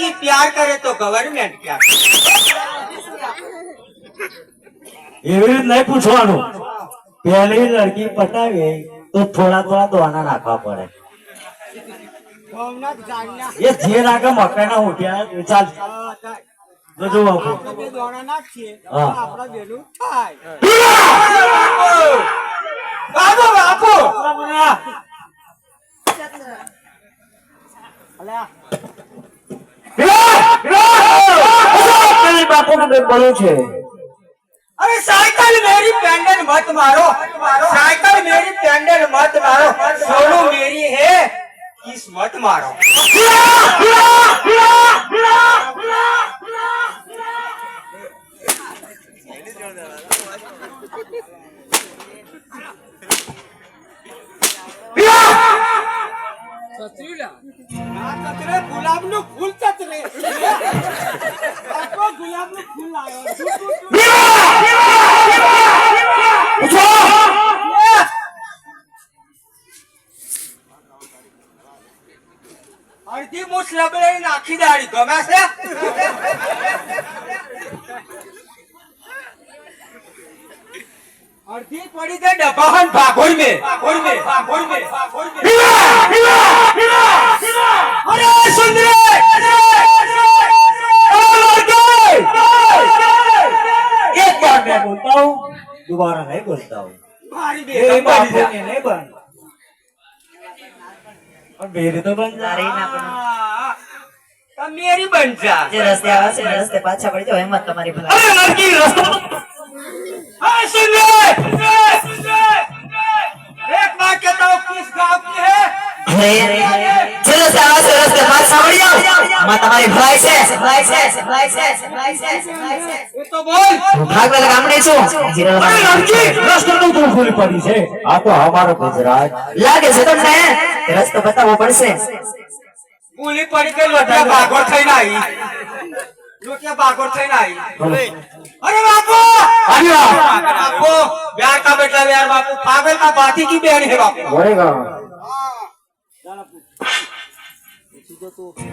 જાતિ પ્યાર કરે તો ગવર્મેન્ટ પ્યાર એવી રીતે નહીં પૂછવાનું. પહેલી લડકી પટાવી તો થોડા થોડા દોના નાખવા પડે. એ જે નાખે મકાઈ ઉઠ્યા ચાલ. બધું આપણે દોણા નાખીએ આપણા બેનું થાય. રૂપિયા બન્યું છે અરે સાયકલ મેરી પેન્ડલ મત મારો સાયકલ મેરી પેન્ડલ મત મારો સોનું મેરી હે કિસ મત મારો ગુલાબ નું ફૂલ ચતરે અડધી મૂઠ લબડે નાખી દાડી ગમે છે અડધી પડી જાય ડબ્બાહન ભાગોળ મે ભાગોળ મે ભાગોળ મે ભાગોળ મે. दोबारा नहीं बोलता हूँ મારી मेरे બેગમ बापू પડી ने नहीं बन और मेरे तो बन जा તારે ના પણ તો મેરી બન જા જે રસ્તે આવે છે એ રસ્તે પાછા પડી જાઓ હિંમત તમારી ભલા अरे लड़की रास्ता अरे सुन ले एक बात कहता हूँ किस गांव की है સરસ આવા સરસ તમાર સાંભળ્યો માં તમારી ભાઈ છે ભાઈ છે ભલાઈ છે ભલાઈ છે હું તો બોલ ભાગવત ગામડે છું રસ્તો નું તું પડી છે આ તો અમારો ગુજરાત લાગે છે તમને રસ્તો બતાવવો પડશે પૂલી પડી કે લોટિયા ભાગોળ થઈને આવી લોટિયા ભાગોળ થઈને આવી અરે બાપુ અરે બાપુ પ્યાર કા બેટા પ્યાર બાપુ પાગલ કા બાતી કી બેન હે બાપુ ઓરે ગા 一个作品。